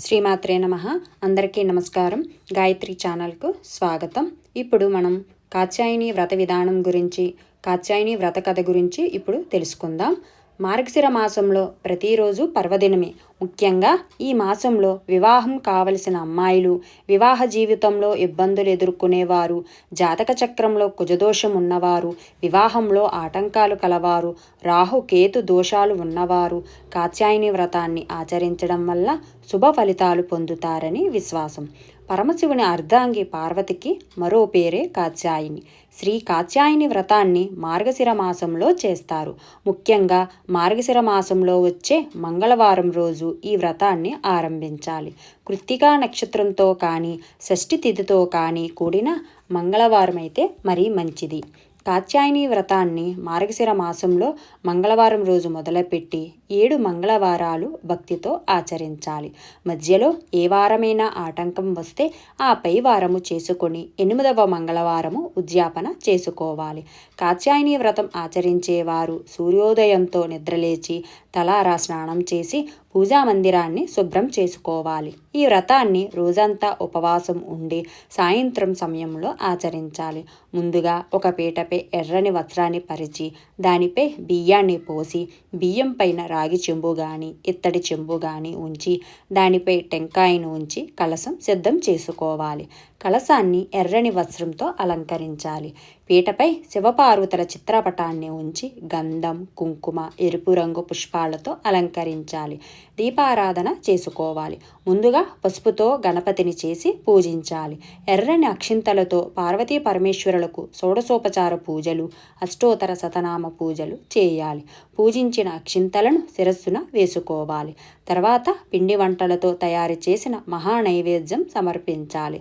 శ్రీమాత్రే నమ. అందరికీ నమస్కారం. గాయత్రి ఛానల్కు స్వాగతం. ఇప్పుడు మనం కాత్యాయని వ్రత విధానం గురించి కాత్యాయని వ్రత కథ గురించి ఇప్పుడు తెలుసుకుందాం. మార్గశిర మాసంలో ప్రతిరోజు పర్వదినమే. ముఖ్యంగా ఈ మాసంలో వివాహం కావలసిన అమ్మాయిలు వివాహ జీవితంలో ఇబ్బందులు ఎదుర్కొనేవారు జాతక చక్రంలో కుజదోషం ఉన్నవారు వివాహంలో ఆటంకాలు కలవారు రాహు కేతు దోషాలు ఉన్నవారు కాత్యాయని వ్రతాన్ని ఆచరించడం వల్ల శుభ ఫలితాలు పొందుతారని విశ్వాసం. పరమశివుని అర్ధాంగి పార్వతికి మరో పేరే కాత్యాయిని. శ్రీ కాత్యాయిని వ్రతాన్ని మార్గశిర మాసంలో చేస్తారు. ముఖ్యంగా మార్గశిర మాసంలో వచ్చే మంగళవారం రోజు ఈ వ్రతాన్ని ఆరంభించాలి. కృత్తికా నక్షత్రంతో కానీ షష్ఠి తిథితో కానీ కూడిన మంగళవారం అయితే మరీ మంచిది. కాత్యాయని వ్రతాన్ని మార్గశిర మాసంలో మంగళవారం రోజు మొదలుపెట్టి ఏడు మంగళవారాలు భక్తితో ఆచరించాలి. మధ్యలో ఏ వారమైనా ఆటంకం వస్తే ఆ పై వారము చేసుకొని ఎనిమిదవ మంగళవారము ఉద్యాపన చేసుకోవాలి. కాత్యాయని వ్రతం ఆచరించేవారు సూర్యోదయంతో నిద్రలేచి తలారా స్నానం చేసి పూజా మందిరాన్ని శుభ్రం చేసుకోవాలి. ఈ వ్రతాన్ని రోజంతా ఉపవాసం ఉండి సాయంత్రం సమయంలో ఆచరించాలి. ముందుగా ఒక పీటపై ఎర్రని వస్త్రాన్ని పరిచి దానిపై బియ్యాన్ని పోసి బియ్యం పైన రాగి చెంబు కానీ ఇత్తడి చెంబు కానీ ఉంచి దానిపై టెంకాయను ఉంచి కలసం సిద్ధం చేసుకోవాలి. కలసాన్ని ఎర్రని వస్త్రంతో అలంకరించాలి. పీటపై శివపార్వతుల చిత్రపటాన్ని ఉంచి గంధం కుంకుమ ఎరుపు రంగు పుష్పాలతో అలంకరించాలి. దీపారాధన చేసుకోవాలి. ముందుగా పసుపుతో గణపతిని చేసి పూజించాలి. ఎర్రని అక్షింతలతో పార్వతీ పరమేశ్వరులకు షోడశోపచార పూజలు అష్టోత్తర శతనామ పూజలు చేయాలి. పూజించిన అక్షింతలను శిరస్సున వేసుకోవాలి. తర్వాత పిండి వంటలతో తయారు చేసిన మహా నైవేద్యం సమర్పించాలి.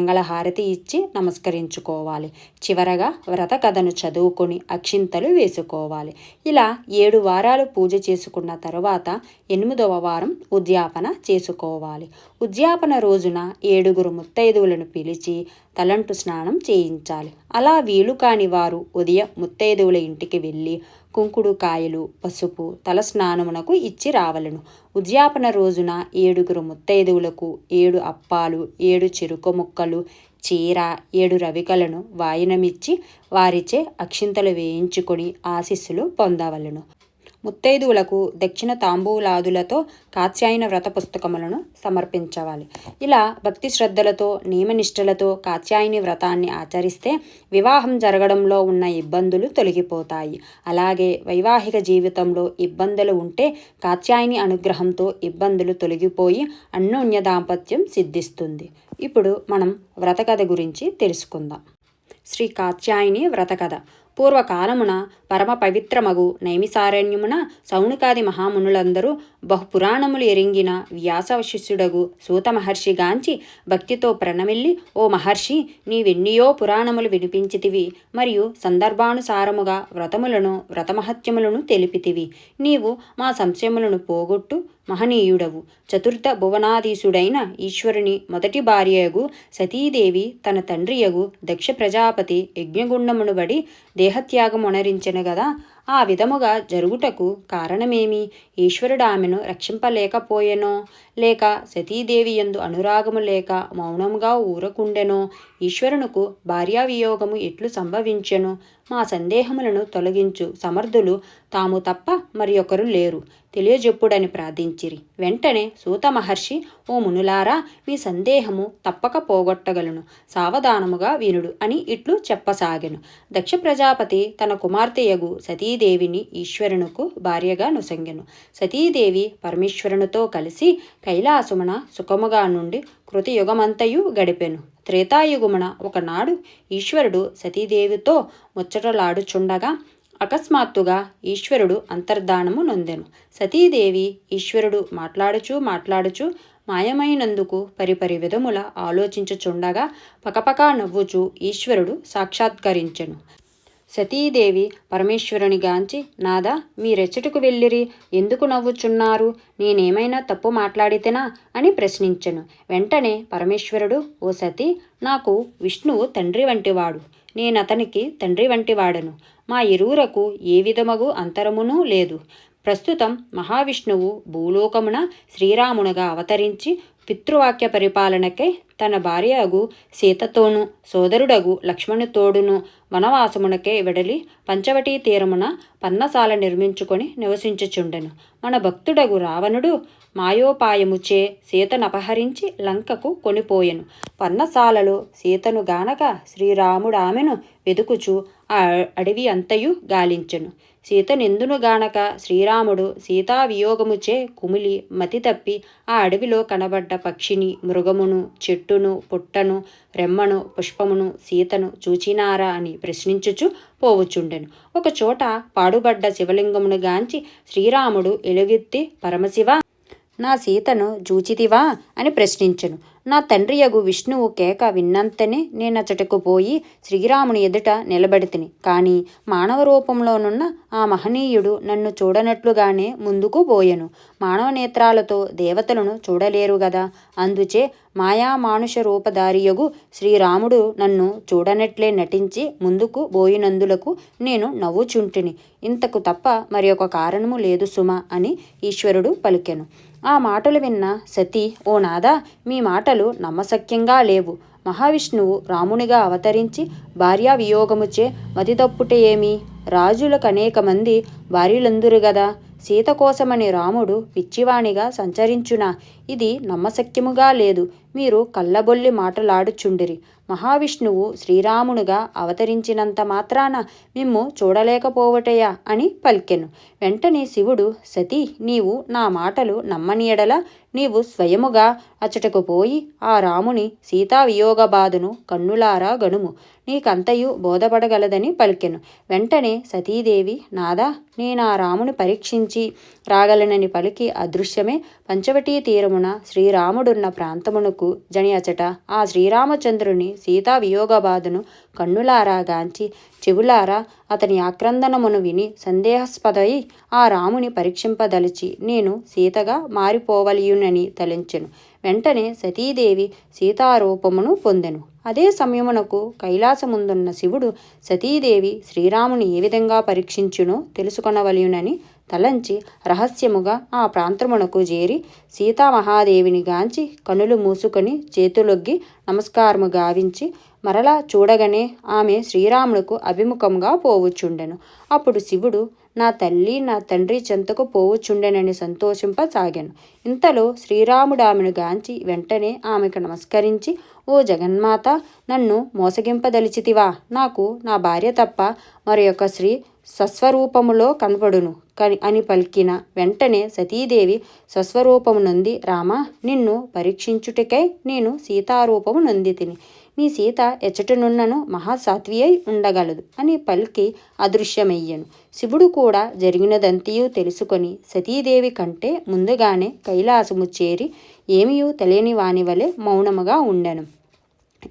మంగళహారతి ఇచ్చి నమస్కరించుకోవాలి. చివరగా వ్రత కథను చదువుకొని అక్షింతలు వేసుకోవాలి. ఇలా ఏడు వారాలు పూజ చేసుకున్న తరువాత ఎనిమిదవ వారం ఉద్యాపన చేసుకోవాలి. ఉద్యాపన రోజున ఏడుగురు ముత్తైదువులను పిలిచి తలంటు స్నానం చేయించాలి. అలా వీలు కాని వారు ఉదయం ముత్తైదువుల ఇంటికి వెళ్ళి కుంకుడు కాయలు పసుపు తల స్నానమునకు ఇచ్చి రావలను. ఉద్యాపన రోజున ఏడుగురు ముత్తైదువులకు ఏడు అప్పాలు ఏడు చెరుకు ముక్కలు చీర ఏడు రవికలను వాయినమిచ్చి వారిచే అక్షింతలు వేయించుకొని ఆశీస్సులు పొందవలను. ముత్తైదువులకు దక్షిణ తాంబూలాదులతో కాత్యాయన వ్రత పుస్తకములను సమర్పించవాలి. ఇలా భక్తి శ్రద్ధలతో నియమనిష్టలతో కాత్యాయని వ్రతాన్ని ఆచరిస్తే వివాహం జరగడంలో ఉన్న ఇబ్బందులు తొలగిపోతాయి. అలాగే వైవాహిక జీవితంలో ఇబ్బందులు ఉంటే కాత్యాయని అనుగ్రహంతో ఇబ్బందులు తొలగిపోయి అన్యోన్య దాంపత్యం సిద్ధిస్తుంది. ఇప్పుడు మనం వ్రతకథ గురించి తెలుసుకుందాం. శ్రీ కాత్యాయని వ్రతకథ. పూర్వకాలమున పరమ పవిత్రమగు నైమిసారణ్యమున సౌనికాది మహామునులందరూ బహుపురాణములు ఎరింగిన వ్యాసశిష్యుడగు సూత మహర్షి గాంచి భక్తితో ప్రణమిల్లి ఓ మహర్షి నీవెన్నియో పురాణములు వినిపించితివి మరియు సందర్భానుసారముగా వ్రతములను వ్రతమహత్యములను తెలిపితివి. నీవు మా సంశయములను పోగొట్టు మహనీయుడవు. చతుర్థ భువనాధీశుడైన ఈశ్వరుని మొదటి భార్యయగు సతీదేవి తన తండ్రియగు దక్ష ప్రజాపతి యజ్ఞగుండమును బడి దేహత్యాగమునరించెను గదా ఆ విధముగా జరుగుటకు కారణమేమి? ఈశ్వరుడు ఆమెను రక్షింపలేకపోయెనో లేక సతీదేవి ఎందు అనురాగము లేక మౌనముగా ఊరకుండెనో ఈశ్వరునుకు భార్యావియోగము ఎట్లు సంభవించెను? మా సందేహములను తొలగించు సమర్థులు తాము తప్ప మరి ఒకరు లేరు. తెలియజెప్పుడని ప్రార్థించిరి. వెంటనే సూత మహర్షి ఓ మునులారా మీ సందేహము తప్పక పోగొట్టగలను. సావధానముగా వినుడు అని ఇట్లు చెప్పసాగెను. దక్ష ప్రజాపతి తన కుమార్తెయగు సతీదేవిని ఈశ్వరునకు భార్యగా నొసంగెను. సతీదేవి పరమేశ్వరునితో కలిసి కైలాసమున సుఖముగా నుండి కృతయుగమంతయు గడిపెను. త్రేతాయుగమున ఒకనాడు ఈశ్వరుడు సతీదేవితో ముచ్చటలాడుచుండగా అకస్మాత్తుగా ఈశ్వరుడు అంతర్ధానము నొందెను. సతీదేవి ఈశ్వరుడు మాట్లాడుచూ మాట్లాడుచూ మాయమైనందుకు పరిపరి విధముల ఆలోచించుచుండగా పకపకా నవ్వుచూ ఈశ్వరుడు సాక్షాత్కరించెను. సతీదేవి పరమేశ్వరుని గాంచి నాదా మీరెచ్చటకు వెళ్ళిరి. ఎందుకు నవ్వుచున్నారు? నేనేమైనా తప్పు మాట్లాడితేనా? అని ప్రశ్నించెను. వెంటనే పరమేశ్వరుడు ఓ సతీ నాకు విష్ణువు తండ్రి వంటివాడు. నేనతనికి తండ్రి వంటివాడను. మా ఇరువురకు ఏ విధమగు అంతరమునూ లేదు. ప్రస్తుతం మహావిష్ణువు భూలోకమున శ్రీరామునుగా అవతరించి పితృవాక్య పరిపాలనకై తన భార్య అగు సీతతోనూ సోదరుడగు లక్ష్మణుతోడును వనవాసమునకే వెడలి పంచవటీ తీరమున పన్నసాల నిర్మించుకొని నివసించుచుండెను. మన భక్తుడగు రావణుడు మాయోపాయముచే సీతను అపహరించి లంకకు కొనిపోయెను. పన్నసాలలో సీతను గానక శ్రీరాముడు ఆమెను వెదుకుచు ఆ అడవి అంతయు గాలించెను. సీత నిందును గానక శ్రీరాముడు సీతావియోగముచే కుమిలి మతి తప్పి ఆ అడవిలో కనబడ్డ పక్షిని మృగమును చెట్టును పుట్టను రెమ్మను పుష్పమును సీతను చూచినారా అని ప్రశ్నించుచు పోవుచుండెను. ఒకచోట పాడుబడ్డ శివలింగమును గాంచి శ్రీరాముడు ఎలుగెత్తి పరమశివ నా సీతను జూచితివా అని ప్రశ్నించెను. నా తండ్రియగు విష్ణువు కేక విన్నంతనే నేనచటకు పోయి శ్రీరాముని ఎదుట నిలబడితిని. కానీ మానవ రూపంలోనున్న ఆ మహనీయుడు నన్ను చూడనట్లుగానే ముందుకు పోయెను. మానవ నేత్రాలతో దేవతలను చూడలేరు గదా. అందుచే మాయా మానుష రూపధారియగు శ్రీరాముడు నన్ను చూడనట్లే నటించి ముందుకు పోయినందులకు నేను నవ్వుచుంటిని. ఇంతకు తప్ప మరి ఒక కారణము లేదు సుమ అని ఈశ్వరుడు పలికెను. ఆ మాటలు విన్న సతీ ఓ నాదా మీ మాటలు నమ్మశక్యంగా లేవు. మహావిష్ణువు రామునిగా అవతరించి భార్యా వియోగముచే మతితప్పుటే ఏమి? రాజులకు అనేక మంది భార్యలందురు గదా. సీత కోసమని రాముడు పిచ్చివాణిగా సంచరించునా? ఇది నమ్మశక్యముగా లేదు. మీరు కళ్ళబొల్లి మాటలాడుచుండిరి. మహావిష్ణువు శ్రీరామునుగా అవతరించినంత మాత్రాన మిమ్ము చూడలేకపోవటయా? అని పలికెను. వెంటనే శివుడు సతీ నీవు నా మాటలు నమ్మనీయడలా నీవు స్వయముగా అచ్చటకు పోయి ఆ రాముని సీతావియోగ బాధను కన్నులారా గనుము. నీకంతయు బోధపడగలదని పలికెను. వెంటనే సతీదేవి నాదా నేను ఆ రాముని పరీక్షించి రాగలనని పలికి అదృశ్యమే. పంచవటీ తీరమున శ్రీరాముడున్న ప్రాంతమునకు జని అచట ఆ శ్రీరామచంద్రుని సీతావియోగ బాధను కన్నులారా గాంచి చెవులారా అతని ఆక్రందనమును విని సందేహాస్పదై ఆ రాముని పరీక్షింపదలిచి నేను సీతగా మారిపోవలియునని తలించెను. వెంటనే సతీదేవి సీతారూపమును పొందెను. అదే సమయమునకు కైలాసముందున్న శివుడు సతీదేవి శ్రీరాముని ఏ విధంగా పరీక్షించునో తెలుసుకొనవలయునని తలంచి రహస్యముగా ఆ ప్రాంతమునకు చేరి సీతామహాదేవిని గాంచి కనులు మూసుకొని చేతులొగ్గి నమస్కారము గావించి మరలా చూడగానే ఆమె శ్రీరామునకు అభిముఖంగా పోవుచుండెను అప్పుడు శివుడు నా తల్లి నా తండ్రి చెంతకు పోవుచుండెనని సంతోషింపసాగాను. ఇంతలో శ్రీరాముడు ఆమెను గాంచి వెంటనే ఆమెకు నమస్కరించి ఓ జగన్మాత నన్ను మోసగింపదలిచితివా? నాకు నా భార్య తప్ప మరి యొక్క స్త్రీ సస్వరూపములో కనపడును కని అని పలికిన వెంటనే సతీదేవి స్వస్వరూపము నొంది రామ నిన్ను పరీక్షించుటకై నేను సీతారూపము నొంది తిని నీ సీత ఎచ్చటనున్నను అయి ఉండగలదు అని పలికి అదృశ్యమయ్యను. శివుడు కూడా జరిగినదంతియూ తెలుసుకొని సతీదేవి కంటే ముందుగానే కైలాసము చేరి ఏమియూ తెలియని వాని వలె మౌనముగా ఉండెను.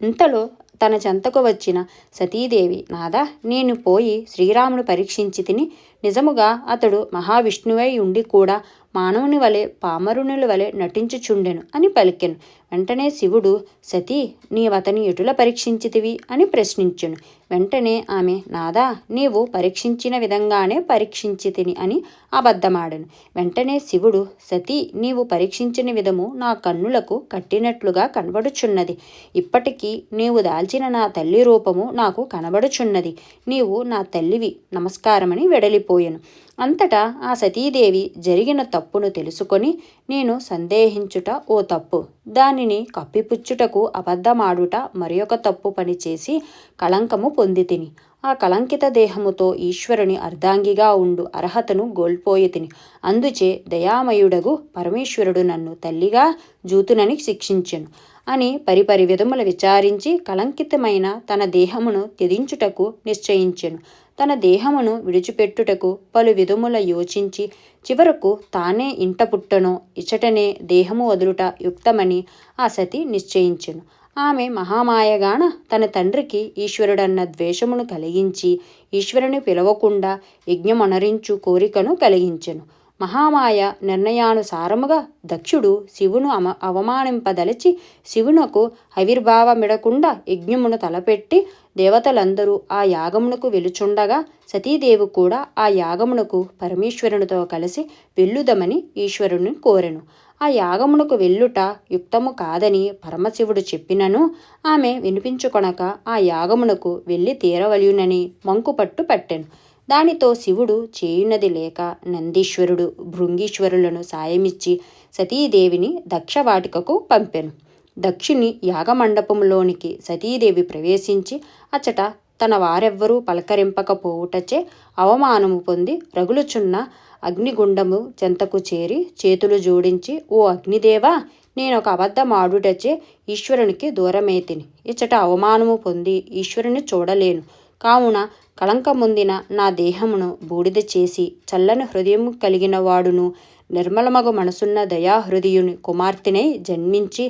ఇంతలో తన చెంతకు వచ్చిన సతీదేవి నాదా నేను పోయి శ్రీరామును పరీక్షించి తిని నిజముగా అతడు మహావిష్ణువై ఉండి కూడా మానవుని వలె పామరునుల వలె నటించుచుండెను అని పలికెను. వెంటనే శివుడు సతీ నీవతని ఎటుల పరీక్షించితివి? అని ప్రశ్నించెను. వెంటనే ఆమె నాదా నీవు పరీక్షించిన విధంగానే పరీక్షించితిని అని అబద్ధమాడను. వెంటనే శివుడు సతీ నీవు పరీక్షించిన విధము నా కన్నులకు కట్టినట్లుగా కనబడుచున్నది. ఇప్పటికీ నీవు దాల్చిన నా తల్లి రూపము నాకు కనబడుచున్నది. నీవు నా తల్లివి నమస్కారమని వెడలిపోయెను. అంతటా ఆ సతీదేవి జరిగిన తప్పును తెలుసుకొని నేను సందేహించుట ఓ తప్పు. దానిని కప్పిపుచ్చుటకు అబద్ధమాడుట మరియొక తప్పు పని చేసి కళంకము పొందితిని. ఆ కళంకిత దేహముతో ఈశ్వరుని అర్ధాంగిగా ఉండు అర్హతను గోల్పోయితిని. అందుచే దయామయుడగు పరమేశ్వరుడు నన్ను తల్లిగా జూతునని శిక్షించెను అని పరిపరి విధముల విచారించి కళంకితమైన తన దేహమును త్యజించుటకు నిశ్చయించెను. తన దేహమును విడిచిపెట్టుటకు పలు విధముల యోచించి చివరకు తానే ఇంట పుట్టనో ఇచ్చటనే దేహము వదులుట యుక్తమని ఆ సతి నిశ్చయించెను. ఆమె మహామాయగాన తన తండ్రికి ఈశ్వరుడన్న ద్వేషమును కలిగించి ఈశ్వరుని పిలవకుండా యజ్ఞమనరించు కోరికను కలిగించెను. మహామాయ నిర్ణయానుసారముగా దక్షుడు శివును అమ అవమానింపదలిచి శివునకు ఆవిర్భావమిడకుండా యజ్ఞమును తలపెట్టి దేవతలందరూ ఆ యాగమునకు వెలుచుండగా సతీదేవి కూడా ఆ యాగమునకు పరమేశ్వరునితో కలిసి వెళ్ళుదమని ఈశ్వరుని కోరెను. ఆ యాగమునకు వెళ్ళుట యుక్తము కాదని పరమశివుడు చెప్పినను. ఆమె వినిపించుకొనక ఆ యాగమునకు వెళ్ళి తీరవలయునని మంకుపట్టు పట్టెను. దానితో శివుడు చేయునది లేక నందీశ్వరుడు భృంగీశ్వరులను సాయమిచ్చి సతీదేవిని దక్షవాటికకు పంపెను. దక్షిణి యాగమండపంలోనికి సతీదేవి ప్రవేశించి అచట తన వారెవ్వరూ పలకరింపకపోవుటచే అవమానము పొంది రగులుచున్న అగ్నిగుండము చెంతకు చేరి చేతులు జోడించి ఓ అగ్నిదేవా నేనొక అబద్ధమాడుటచే ఈశ్వరునికి దూరమేతిని. ఇచ్చట అవమానము పొంది ఈశ్వరుని చూడలేను. కావున కళంకముందిన నా దేహమును బూడిద చేసి చల్లని హృదయం కలిగిన వాడును నిర్మలమగు మనసున్న దయాహృదయుని కుమార్తెనై జన్మించి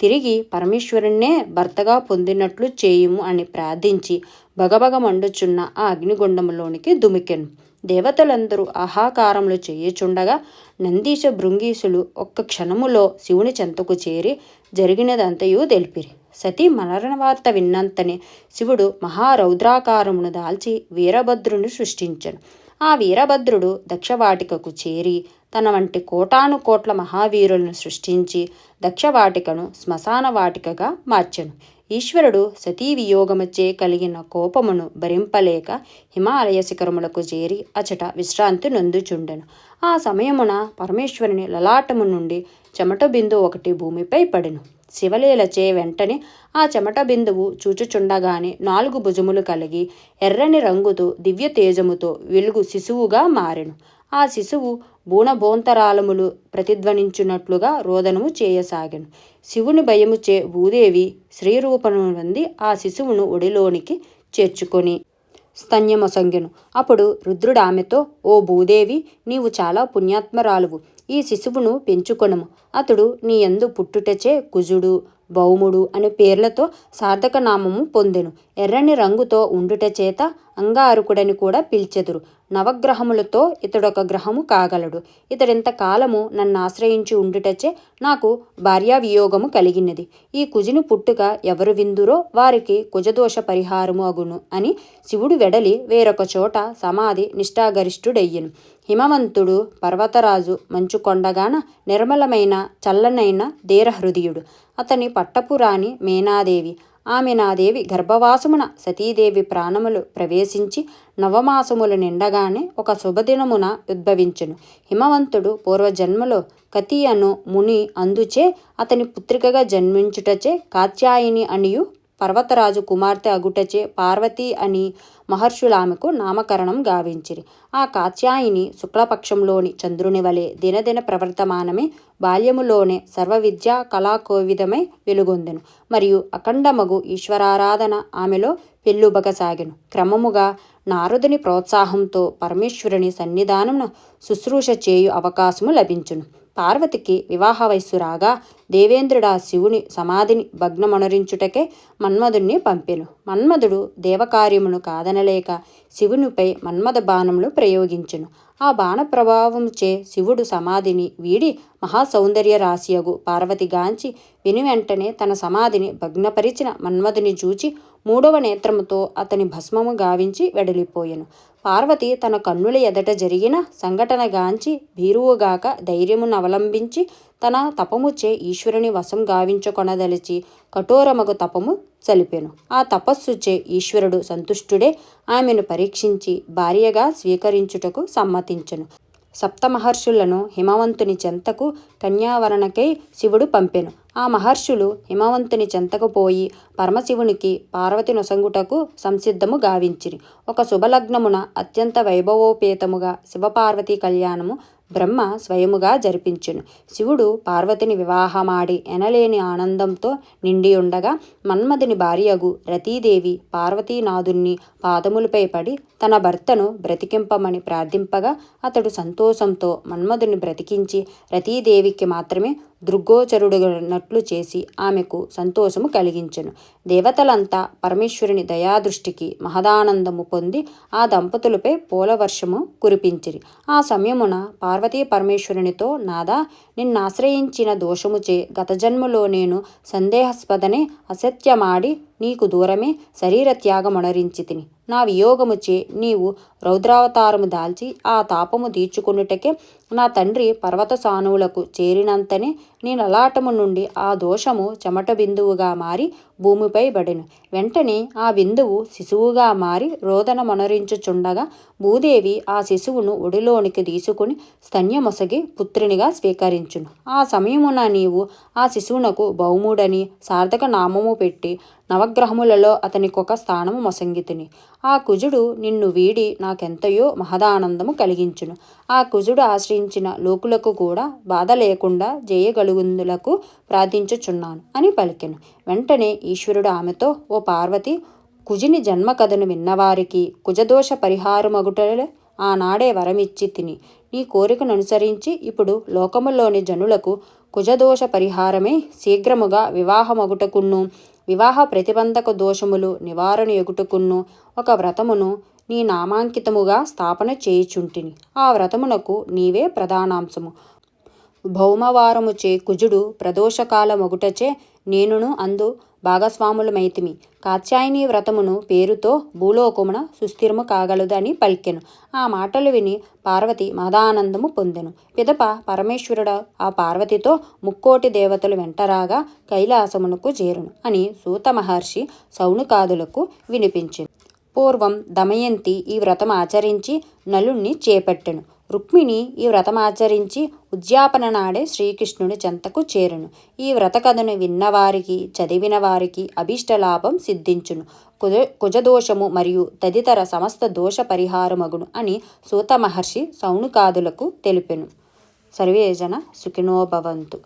తిరిగి పరమేశ్వరుణ్ణే భర్తగా పొందినట్లు చేయుము అని ప్రార్థించి బగబగ మండుచున్న ఆ అగ్నిగుండంలోనికి దుమికెను. దేవతలందరూ ఆహాకారములు చేయుచుండగా నందీశ భృంగీసులు ఒక్క క్షణములో శివుని చెంతకు చేరి జరిగినదంతయు తెలిపిరి. సతీ మరణ వార్త విన్నంతనే శివుడు మహారౌద్రాకారమును దాల్చి వీరభద్రుని సృష్టించను. ఆ వీరభద్రుడు దక్షవాటికకు చేరి తన వంటి కోటాను కోట్ల మహావీరులను సృష్టించి దక్షవాటికను శ్మశాన వాటికగా మార్చెను. ఈశ్వరుడు సతీ వియోగముచే కలిగిన కోపమును భరింపలేక హిమాలయ శిఖరములకు చేరి అచట విశ్రాంతి నొందుచుండెను. ఆ సమయమున పరమేశ్వరుని లలాటము నుండి చెమట బిందు ఒకటి భూమిపై పడెను. శివలీలచే వెంటనే ఆ చెమట బిందువు చూచుచుండగానే నాలుగు భుజములు కలిగి ఎర్రని రంగుతో దివ్య తేజముతో వెలుగు శిశువుగా మారెను. ఆ శిశువు బూణభోంతరాలములు ప్రతిధ్వనించున్నట్లుగా రోదనము చేయసాగెను. శివుని భయముచే భూదేవి శ్రీరూపను నుండి ఆ శిశువును ఒడిలోనికి చేర్చుకొని స్తన్యమొసంగెను అప్పుడు రుద్రుడు ఆమెతో ఓ భూదేవి నీవు చాలా పుణ్యాత్మరాలువు. ఈ శిశువును పెంచుకొనము. అతడు నీ ఎందు పుట్టుటచే కుజుడు. భౌముడు అనే పేర్లతో సార్థక నామము పొందెను. ఎర్రని రంగుతో ఉండుట చేత అంగారుకుడని కూడా పిలిచెదురు. నవగ్రహములతో ఇతడొక గ్రహము కాగలడు. ఇతడింత కాలము నన్ను ఆశ్రయించి ఉండుటచే నాకు భార్యా వియోగము కలిగినది. ఈ కుజిని పుట్టుక ఎవరు విందురో వారికి కుజదోష పరిహారము అగును అని శివుడు వెడలి వేరొక చోట సమాధి నిష్ఠాగరిష్ఠుడయ్యను. హిమవంతుడు పర్వతరాజు మంచు కొండగాన నిర్మలమైన చల్లనైన ధీరహృదయుడు అతని పట్టపురాణి మేనాదేవి. ఆమె నాదేవి గర్భవాసమున సతీదేవి ప్రాణములు ప్రవేశించి నవమాసములు నిండగానే ఒక శుభదినమున ఉద్భవించును. హిమవంతుడు పూర్వజన్మలో కతి అను ముని అందుచే అతని పుత్రికగా జన్మించుటచే కాత్యాయిని అనియు పర్వతరాజు కుమార్తె అగుటచే పార్వతి అని మహర్షులామెకు నామకరణం గావించిరి. ఆ కాత్యాయిని శుక్లపక్షంలోని చంద్రుని వలె దినదిన ప్రవర్తమానమే బాల్యములోనే సర్వ విద్యా కళాకోవిదమై వెలుగొందెను. మరియు అఖండమగు ఈశ్వరారాధన ఆమెలో పెళ్ళుబగసాగెను. క్రమముగా నారదుని ప్రోత్సాహంతో పరమేశ్వరుని సన్నిధానమున శుశ్రూష చేయు అవకాశము లభించును. పార్వతికి వివాహ వయస్సు రాగా దేవేంద్రుడా శివుని సమాధిని భగ్నమొనరించుటకే మన్మధుణ్ణి పంపెను. మన్మధుడు దేవకార్యమును కాదనలేక శివునిపై మన్మథ బాణములు ప్రయోగించెను. ఆ బాణ ప్రభావంచే శివుడు సమాధిని వీడి మహాసౌందర్య రాశియగు పార్వతిగాంచి విని వెంటనే తన సమాధిని భగ్నపరిచిన మన్మధుని చూచి మూడవ నేత్రముతో అతని భస్మము గావించి వెడలిపోయెను. పార్వతి తన కన్నుల ఎదట జరిగిన సంఘటన గాంచి భీరువుగాక ధైర్యమును అవలంబించి తన తపముచే ఈశ్వరుని వశం గావించుకొనదలిచి కఠోరమగు తపము చలిపెను ఆ తపస్సుచే ఈశ్వరుడు సంతుష్టుడే ఆమెను పరీక్షించి భార్యగా స్వీకరించుటకు సమ్మతించెను. సప్తమహర్షులను హిమవంతుని చెంతకు కన్యావరణకై శివుడు పంపెను. ఆ మహర్షులు హిమవంతుని చెంతకు పోయి పరమశివునికి పార్వతి నొసంగుటకు సంసిద్ధము గావించిరి. ఒక శుభలగ్నమున అత్యంత వైభవోపేతముగా శివపార్వతీ కళ్యాణము బ్రహ్మ స్వయముగా జరిపించును. శివుడు పార్వతిని వివాహమాడి ఎనలేని ఆనందంతో నిండి ఉండగా మన్మధుని భార్యగు రతీదేవి పార్వతీనాథుణ్ణి పాదములపై పడి తన భర్తను బ్రతికింపమని ప్రార్థింపగా అతడు సంతోషంతో మన్మధుని బ్రతికించి రతీదేవికి మాత్రమే దృగ్గోచరుడునట్లు చేసి ఆమెకు సంతోషము కలిగించెను. దేవతలంతా పరమేశ్వరుని దయాదృష్టికి మహదానందము పొంది ఆ దంపతులపై పూలవర్షము కురిపించిరి. ఆ సమయమున పార్వతీ పరమేశ్వరునితో నాదా నిన్నాశ్రయించిన దోషముచే గత జన్మలో నేను సందేహాస్పదనే అసత్యమాడి నీకు దూరమే శరీర త్యాగమొనరించి తిని నా వియోగముచే నీవు రౌద్రావతారము దాల్చి ఆ తాపము తీర్చుకున్నటకే నా తండ్రి పర్వత సానువులకు చేరినంతనే నీ లలాటము నుండి ఆ దోషము చెమట బిందువుగా మారి భూమిపై పడెను వెంటనే ఆ బిందువు శిశువుగా మారి రోదన మొనరించుచుండగా భూదేవి ఆ శిశువును ఒడిలోనికి తీసుకుని స్తన్యమొసగి పుత్రునిగా స్వీకరించును. ఆ సమయమున నీవు ఆ శిశువునకు బహుముడని సార్థక నామము పెట్టి నవగ్రహములలో అతనికొక స్థానము మొసంగితిని. ఆ కుజుడు నిన్ను వీడి నాకెంతయో మహదానందము కలిగించును. ఆ కుజుడు ఆశ్రయించిన లోకులకు కూడా బాధ లేకుండా జయగలుగుందులకు ప్రార్థించుచున్నాను అని పలికెను. వెంటనే ఈశ్వరుడు ఆమెతో ఓ పార్వతి కుజిని జన్మ కథను విన్నవారికి కుజదోష పరిహారమగుటలే ఆనాడే వరమిచ్చి తిని. నీ కోరికను అనుసరించి ఇప్పుడు లోకములోని జనులకు కుజదోష పరిహారమే శీఘ్రముగా వివాహమగుటకును. వివాహ ప్రతిబంధక దోషములు నివారణ ఎగుటకును ఒక వ్రతమును నీ నామాంకితముగా స్థాపన చేయుచుంటిని. ఆ వ్రతమునకు నీవే ప్రధానాంశము. భౌమవారముచే కుజుడు ప్రదోషకాలమొగుటచే నేనును అందు భాగస్వాములమైతిమి కాత్యాయని వ్రతమును పేరుతో భూలోకమున సుస్థిరము కాగలదని పలికెను. ఆ మాటలు విని పార్వతి మహదానందము పొందెను. పిదప పరమేశ్వరుడు ఆ పార్వతితో ముక్కోటి దేవతలు వెంటరాగా కైలాసమునకు చేరును అని సూత మహర్షి సౌనుకాదులకు వినిపించింది పూర్వం దమయంతి ఈ వ్రతం ఆచరించి నలుణ్ణి చేపట్టెను. రుక్మిణి ఈ వ్రతం ఆచరించి ఉద్యాపన నాడే శ్రీకృష్ణుని చెంతకు చేరును. ఈ వ్రత కథను విన్నవారికి చదివిన వారికి అభీష్టలాభం సిద్ధించును. కుజ కుజదోషము మరియు తదితర సమస్త దోష పరిహారమగును అని సూత మహర్షి సౌనుకాదులకు తెలిపెను. సర్వేజన సుఖినోభవంతు